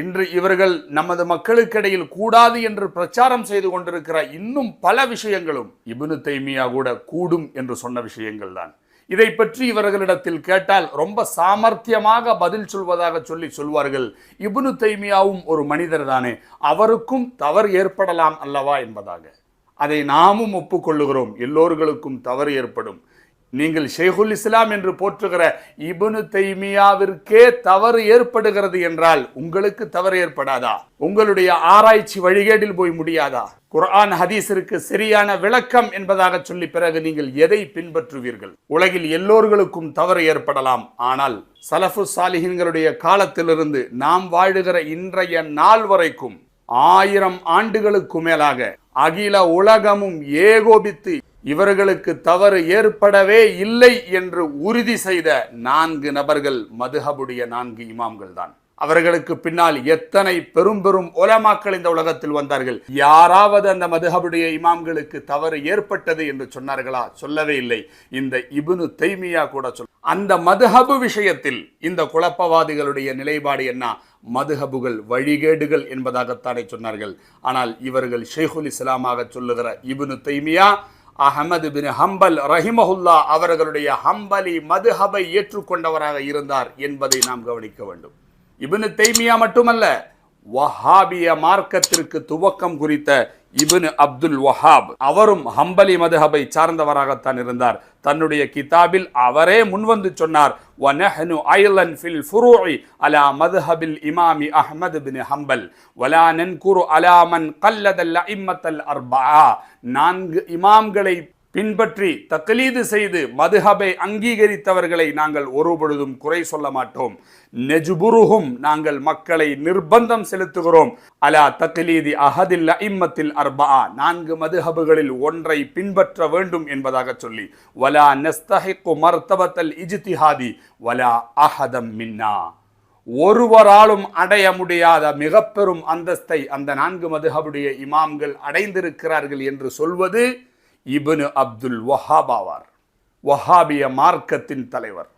இன்று இவர்கள் நமது மக்களுக்கிடையில் கூடாது என்று பிரச்சாரம் செய்து கொண்டிருக்கிற இன்னும் பல விஷயங்களும் இபுனு தைமியா கூட கூடும் என்று சொன்ன விஷயங்கள் தான் இதை பற்றி இவர்களிடத்தில் கேட்டால் ரொம்ப சாமர்த்தியமாக பதில் சொல்வதாக சொல்லி சொல்வார்கள். இபுனு தைமியாவும் ஒரு மனிதர் தானே அவருக்கும் தவறு ஏற்படலாம் அல்லவா என்பதாக. அதை நாமும் ஒப்புக்கொள்ளுகிறோம். எல்லோர்களுக்கும் தவறு ஏற்படும். நீங்கள் ஷேகுல் இஸ்லாம் என்று போற்றுகிற இப்னு தைமியாவிற்கே தவறு ஏற்படுகிறது என்றால் உங்களுக்கு தவறு ஏற்படாதா? உங்களுடைய ஆராய்ச்சி வழிகேட்டில் போய் முடியாதா? குர்ஆன் ஹதீஸிற்கு சரியான விளக்கம் என்பதாக சொல்லி பிறகு நீங்கள் எதை பின்பற்றுவீர்கள்? உலகில் எல்லோர்களுக்கும் தவறு ஏற்படலாம். ஆனால் சலஃபு சாலிஹின்களுடைய காலத்திலிருந்து நாம் வாழுகிற இன்றைய நாள் வரைக்கும் ஆயிரம் ஆண்டுகளுக்கு மேலாக அகில உலகமும் ஏகோபித்து இவர்களுக்கு தவறு ஏற்படவே இல்லை என்று உறுதி செய்த நான்கு நபர்கள் மதுஹபுடைய நான்கு இமாம்கள் தான். அவர்களுக்கு பின்னால் எத்தனை பெரும் பெரும் ஒலமாக்கள் இந்த உலகத்தில் வந்தார்கள்? யாராவது அந்த மதுஹபுடைய இமாம்களுக்கு தவறு ஏற்பட்டது என்று சொன்னார்களா? சொல்லவே இல்லை. இந்த இபுனு தைமியா கூட சொல் அந்த மதுஹபு விஷயத்தில் இந்த குழப்பவாதிகளுடைய நிலைப்பாடு என்ன? மதுஹபுகள் வழிகேடுகள் என்பதாகத்தானே சொன்னார்கள். ஆனால் இவர்கள் ஷேகுல் இஸ்லாமாக சொல்லுகிற இபுனு தைமியா அஹமது பின் ஹம்பல் ரஹிமஹுல்லா அவர்களுடைய ஹம்பலி மதுஹபை ஏற்றுக்கொண்டவராக இருந்தார் என்பதை நாம் கவனிக்க வேண்டும். இபின் தைமியா மட்டுமல்ல வஹாபிய மார்க்கத்திற்கு துவக்கம் குறித்த இப்னு அப்துல் வஹாப் அவரும் ஹம்பலி மதுஹபை சார்ந்தவராகத்தான் இருந்தார் தன்னுடைய கிதாபில் அவரே முன்வந்து சொன்னார் وَنَحْنُ أَيْضًا فِي الْفُرُوعِ عَلَى مَذْهَبِ الْإِمَامِ أحمد بن حنبل ولا ننكر على من قلد الأئمة الأربعة நான்கு இமாம்களை பின்பற்றி தக்லீது செய்து மதுஹபை அங்கீகரித்தவர்களை நாங்கள் ஒருபொழுதும் குறை சொல்ல மாட்டோம். நெஜுபுருகும் நாங்கள் மக்களை நிர்பந்தம் செலுத்துகிறோம். அலா தக்லீதி அஹதில் இம்மத்தில் அர்பா நான்கு மதுஹபுகளில் ஒன்றை பின்பற்ற வேண்டும் என்பதாக சொல்லி வலா நெஸ்தஹிக்கு மர்த்தபத்தல் இஜித்திஹாதி வலா அஹதம் மின்னா. ஒருவராலும் அடைய முடியாத மிக பெரும் அந்தஸ்தை அந்த நான்கு மதுஹபுடைய இமாம்கள் அடைந்திருக்கிறார்கள் என்று சொல்வது இப்னு அப்துல் வஹாப் ஆவார் வஹாபிய மார்க்கத்தின் தலைவர்